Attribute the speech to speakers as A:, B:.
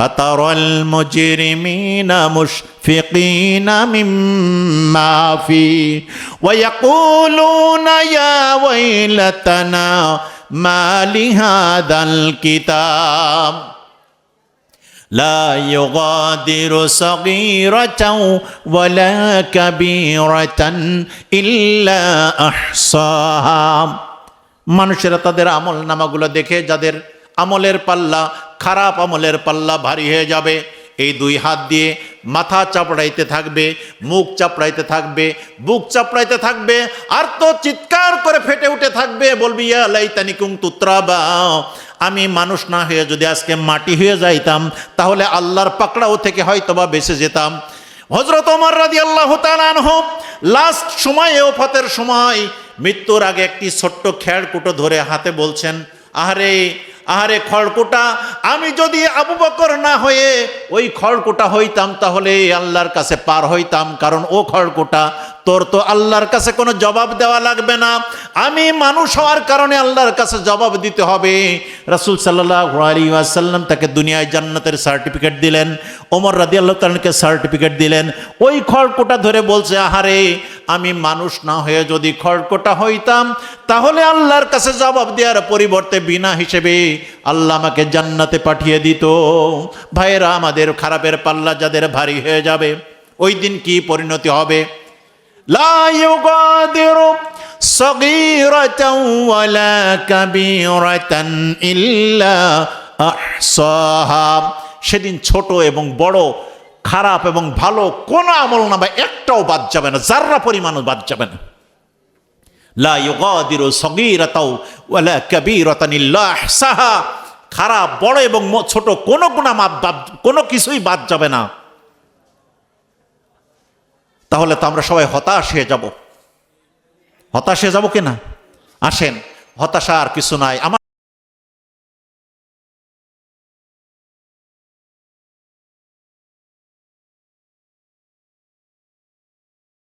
A: فترى المجرمين مشفقين مما فيه ويقولون يا ويلتنا ما لهذا الكتاب لا يغادر صغيرة ولا كبيرة إلا أحصاها মানুষেরা তাদের আমল নামাগুলো দেখে যাদের আমলের পাল্লা খারাপ আমলের পাল্লা ভারী হয়ে যাবে। এই দুই হাত দিয়ে মাথা চাপড়াইতে থাকবে, মুখ চাপড়াইতে থাকবে, বুক চাপড়াইতে থাকবে, আর তো চিৎকার করে ফেটে উঠে থাকবে। বলবি লাইতানি কুং তুত্রাবা আমি মানুষ না হয়ে যদি আজকে মাটি হয়ে যাইতাম, তাহলে আল্লাহর পাকড়াও থেকে হয়তোবা বেঁচে যেতাম। হজরত ওমর রাদি আল্লাহ লাস্ট সময়ে, ওফাতের সময়, মৃত্যুর আগে একটি ছোট্ট খেড়কুটো ধরে হাতে বলছেন, আহারে আহারে খড়কুটা, আমি যদি আবু বকর না হয়ে ওই খড়কুটা হইতাম, তাহলে আল্লাহর কাছে পার হইতাম, কারণ ও খড়কুটা, তোর তো আল্লাহর কাছে কোনো জবাব দেওয়া লাগবে না। আমি মানুষ হওয়ার কারণে আল্লাহর কাছে জবাব দিতে হবে। রাসুল সাল্লাহ আলী আসাল্লাম তাকে দুনিয়ায় জান্নাতের সার্টিফিকেট দিলেন। ওমর রাদি আল্লাহ তালকে সার্টিফিকেট দিলেন। ওই খড়কুটা ধরে বলছে, আহারে আমি মানুষ না হয়ে যদি খড়কোটা হইতাম, তাহলে আল্লাহর কাছে জবাব দেওয়ার পরিবর্তে বিনা হিসেবে আল্লাহ আমাকে জান্নাতে পাঠিয়ে দিত। ভাইয়েরা, আমাদের খারাপের পাল্লা যাদের ভারী হয়ে যাবে, ওই দিন কি পরিণতি হবে? সেদিন ছোট এবং বড় খারাপ এবং ভালো কোন আমল একটাও বাদ যাবে না, যার্রা পরিমাণও বাদ যাবে না। খারাপ, বড় এবং ছোট কোনো গুণা বাদ- কোনো কিছুই বাদ যাবে না। তাহলে তো আমরা সবাই হতাশ হয়ে যাব। হতাশ হয়ে যাব কিনা? আসেন হতাশা আর কিছু নাই। আমার